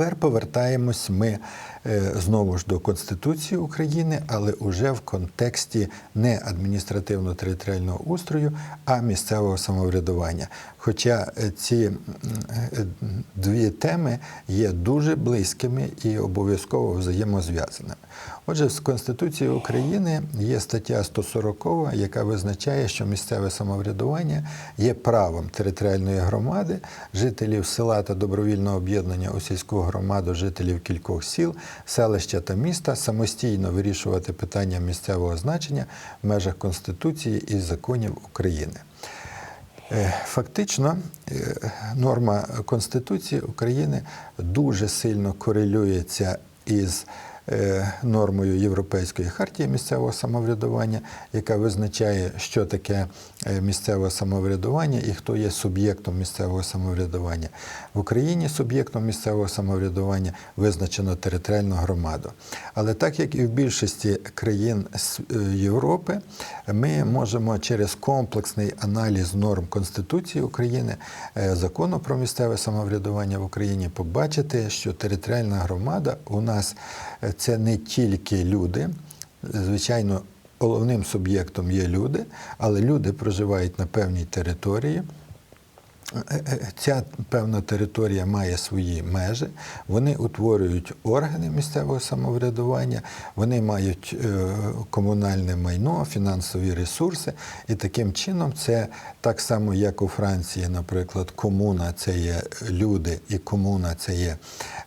Тепер повертаємось ми е, знову ж до Конституції України, але уже в контексті не адміністративно-територіального устрою, а місцевого самоврядування. Хоча е, ці е, дві теми є дуже близькими і обов'язково взаємозв'язаними. Отже, в Конституції України є стаття 140, яка визначає, що місцеве самоврядування є правом територіальної громади, жителів села та добровільного об'єднання у сільську громаду, жителів кількох сіл, селища та міста самостійно вирішувати питання місцевого значення в межах Конституції і законів України. Е, Фактично, е, норма Конституції України дуже сильно корелюється із нормою Європейської хартії місцевого самоврядування, яка визначає, що таке е, місцеве самоврядування і хто є суб'єктом місцевого самоврядування. В Україні суб'єктом місцевого самоврядування визначено територіальну громаду. Але так як і в більшості країн е, Європи, ми можемо через комплексний аналіз норм Конституції України, е, закону про місцеве самоврядування в Україні побачити, що територіальна громада у нас е, це не тільки люди, звичайно. Головним суб'єктом є люди, але люди проживають на певній території. Е, е, Ця певна територія має свої межі, вони утворюють органи місцевого самоврядування, вони мають е, комунальне майно, фінансові ресурси, і таким чином це так само, як у Франції, наприклад, комуна це є люди, і комуна це є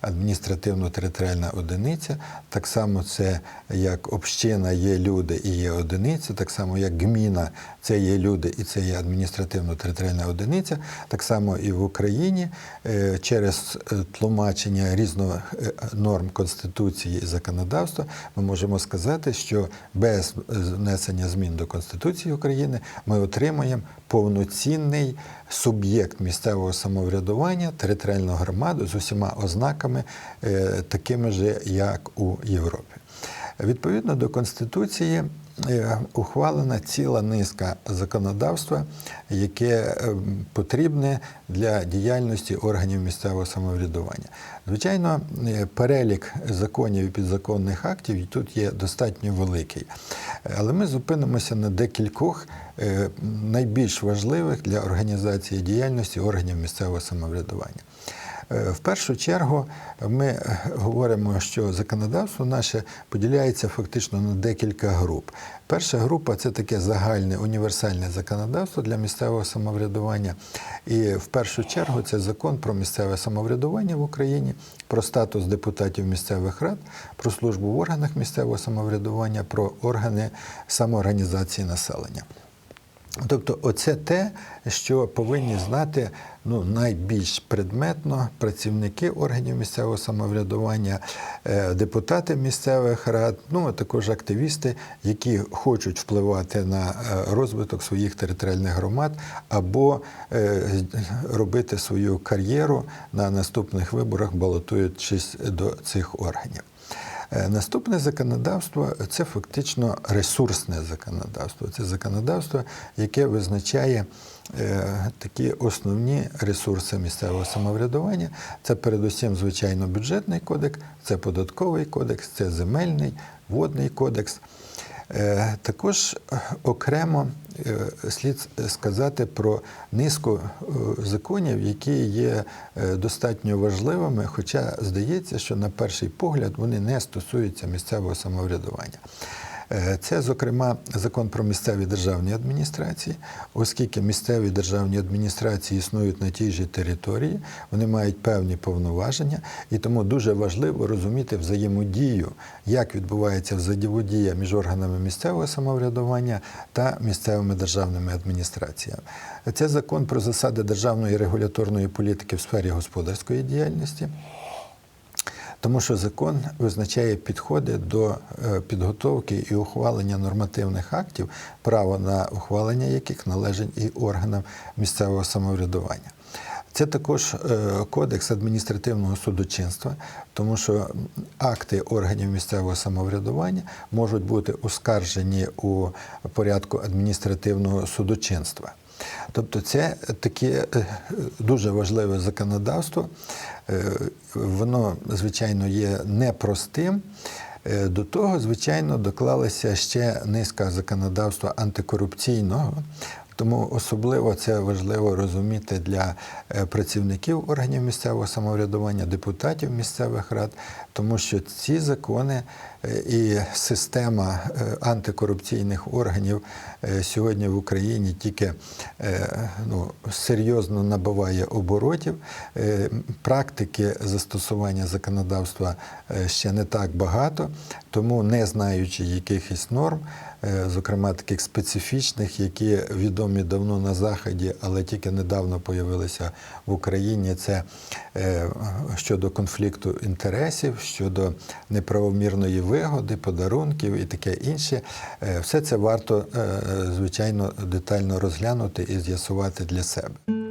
адміністративно-територіальна одиниця. Так само це як община є люди і є одиниця, так само як гміна це є люди і це є адміністративно-територіальна одиниця. Так само і в Україні е, через е, тлумачення різних е, норм Конституції і законодавства ми можемо сказати, що без внесення змін до Конституції України ми отримаємо повноцінний суб'єкт місцевого самоврядування, територіальну громаду з усіма ознаками, такими ж, як у Європі. Відповідно до Конституції ухвалена ціла низка законодавства, яке е, потрібне для діяльності органів місцевого самоврядування. Звичайно, е, перелік законів і підзаконних актів тут є достатньо великий. Але ми зупинимося на декількох е, найбільш важливих для організації діяльності органів місцевого самоврядування. Е, В першу чергу ми е, говоримо, що законодавство наше поділяється фактично на декілька груп. Перша група це таке загальне універсальне законодавство для місцевого самоврядування. І в першу чергу це закон про місцеве самоврядування в Україні, про статус депутатів місцевих рад, про службу в органах місцевого самоврядування, про органи самоорганізації населення. Тобто, оце те, що повинні знати ну, найбільш предметно працівники органів місцевого самоврядування, е, депутати місцевих рад, ну а також активісти, які хочуть впливати на е, розвиток своїх територіальних громад або е, робити свою кар'єру на наступних виборах, балотуючись до цих органів. Е, Наступне законодавство це фактично ресурсне законодавство. Це законодавство, яке визначає е, такі основні ресурси місцевого самоврядування. Це передусім, звичайно, бюджетний кодекс, це податковий кодекс, це земельний, водний кодекс. Е, Також е, окремо е, слід сказати про низку законів, які є достатньо важливими, хоча здається, що на перший погляд вони не стосуються місцевого самоврядування. Е, Це, зокрема, закон про місцеві державні адміністрації, оскільки місцеві державні адміністрації існують на тій же території, вони мають певні повноваження, і тому дуже важливо розуміти взаємодію, як відбувається взаємодія між органами місцевого самоврядування та місцевими державними адміністраціями. Це закон про засади державної регуляторної політики в сфері господарської діяльності. Тому що закон визначає підходи до е, підготовки і ухвалення нормативних актів, право на ухвалення яких належить і органам місцевого самоврядування. Це також е, кодекс адміністративного судочинства, тому що акти органів місцевого самоврядування можуть бути оскаржені у порядку адміністративного судочинства. Тобто це таке е, дуже важливе законодавство. Е, Воно, звичайно, є непростим. Е, До того, звичайно, доклалася ще низка законодавства антикорупційного. Тому особливо це важливо розуміти для е, працівників органів місцевого самоврядування, депутатів місцевих рад, тому що ці закони е, і система е, антикорупційних органів сьогодні в Україні тільки ну, серйозно набуває оборотів. Практики застосування законодавства ще не так багато, тому не знаючи якихось норм, зокрема таких специфічних, які відомі давно на Заході, але тільки недавно появилися в Україні. Це е, щодо конфлікту інтересів, щодо неправомірної вигоди, подарунків і таке інше. Е, Все це варто, е, звичайно, детально розглянути і з'ясувати для себе.